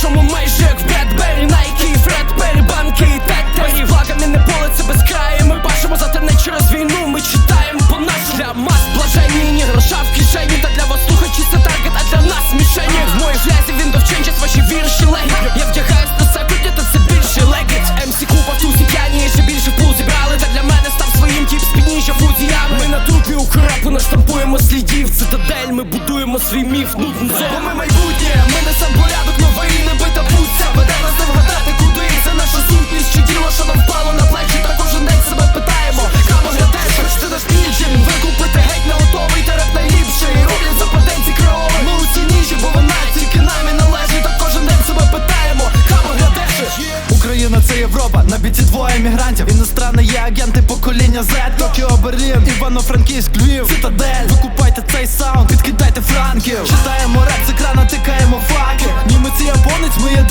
все майже як в Бредбері, Найкі, Фредбері, банки і тетері. Благами не поле це безкрає. Ми бачимо зате не через війну. Ми читаємо по нашому для мас блаженні, ні гроша в кишені. Та для вас слухачі це таргет, а для нас мішені. В моїй флязі він довченчить ваші вірші легкі. Я вдягаюсь на себе, та це більше легіт. МС Купа в тузі п'яні, ще більше пул зібрали. Та для мене став своїм тіп спідніше фузіями. Ми на трупі у крапу наштампуємо слідів. Цитадель, ми будуємо свій міф. Ну, Бо ми майбутнє, ми несем порядок Україна це Європа, на біці двоє мігрантів Іностранні є агенти покоління Z. Токіо, Берлін, Івано-Франківськ, Львів, Цитадель. Викупайте цей саунд, підкидайте франків. Читаємо реп з екрана, тикаємо факи. Німець і японець, ми єдині